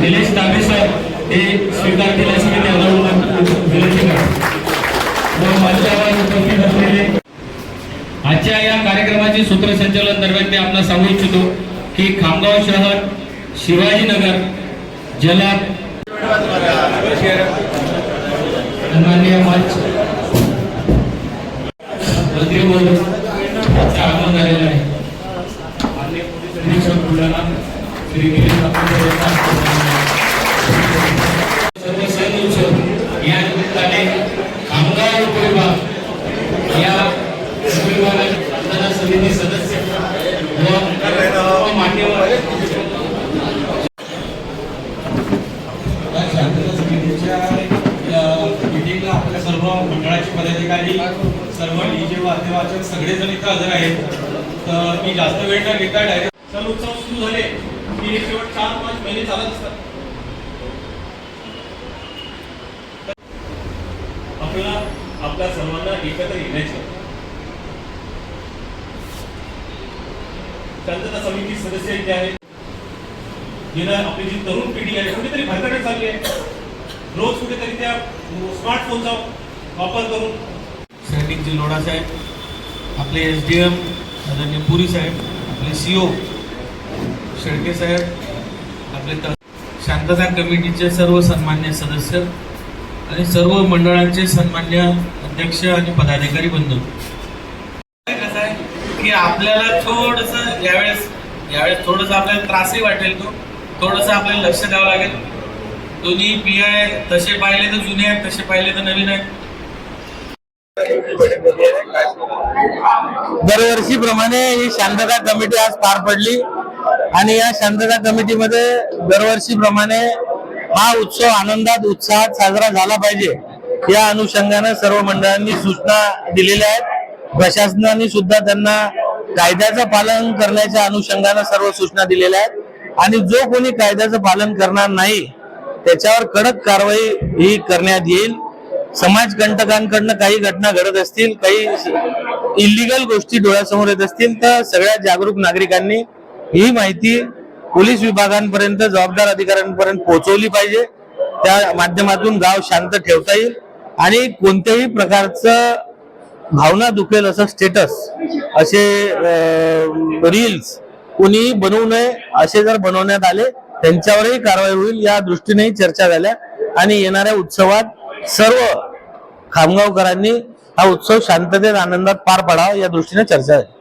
निलेश तांबे साहेब हे स्वीकार केल्यासाठी त्यांना विनंती करतो मंचावर उपस्थित असलेले आजच्या या कार्यक्रमाचे सूत्रसंचालन दरम्यान मी आपला सांगू इच्छितो की खामगाव शहर शिवाजीनगर जला माननीय मंच मंत्री आगमन झालेलं आहे. बुलढाणा सर्व या निमित्ताने कामगार उपविभाग या उपविभागाचे समिती सदस्य व मान्यवर शांतता समितीच्या आपल्या सर्व मंडळाचे पदाधिकारी सर्व डीजे वाद्यवाचक सगळेजण इथं हजर आहेत. तर मी जास्त वेळ न घेता डायरेक्ट सण उत्सव सुरू झाले. की शेवट चार पाच महिने चालत असतात आपल्याला आपल्या सर्वांना एकत्र येण्याची शांतता समिती सदस्य इथे आहेत. गेल्या आपली जी तरुण पिढी आहे कुठेतरी भरकटत चालली आहे. रोज कुठेतरी त्या स्मार्टफोनचा वापर करून. सैनिकजी लोढा साहेब आपले एस डी एम आदरणीय पुरी साहेब आपले सी ओ शेळके साहेब आपले त शांतता कमिटीचे सर्व सन्मान्य सदस्य आणि सर्व मंडळांचे सन्मान्य अध्यक्ष आणि पदाधिकारी बंधू. कसं आहे की आपल्याला थोडस यावेळेस यावेळेस थोडंसं आपल्याला त्रासही वाटेल तो. थोडंसं आपल्याला लक्ष द्यावं लागेल. दोन्ही पी आय तसे पाहिले तर जुने आहेत तसे पाहिले तर नवीन आहेत. दरवर्षीप्रमाणे ही शांतता कमिटी आज पार पडली. आणि या शांतता कमिटीमध्ये दरवर्षीप्रमाणे हा उत्सव आनंदात उत्साहात साजरा झाला पाहिजे. या अनुषंगाने सर्व मंडळांनी सूचना दिलेल्या आहेत. प्रशासनाने सुद्धा त्यांना कायद्याचं पालन करण्याच्या अनुषंगाने सर्व सूचना दिलेल्या आहेत. आणि जो कोणी कायद्याचं पालन करणार नाही त्याच्यावर कडक कारवाई ही करण्यात येईल. समाजकंटकांकडनं काही घटना घडत असतील काही इलिगल गोष्टी डोळ्यासमोर येत असतील तर सगळ्या जागरूक नागरिकांनी ही माहिती पोलीस विभागांपर्यंत जबाबदार अधिकाऱ्यांपर्यंत पोहोचवली पाहिजे. त्या माध्यमातून गाव शांत ठेवता येईल आणि कोणत्याही प्रकारचं भावना दुखेल असं स्टेटस असे रील्स कोणी बनवू नये असे जर बनवण्यात आले त्यांच्यावरही कारवाई होईल या दृष्टीनेही चर्चा झाल्या. आणि येणाऱ्या उत्सवात सर्व खामगावकरांनी हा उत्सव शांततेत आनंदात पार पाडावा या दृष्टीने चर्चा झाली.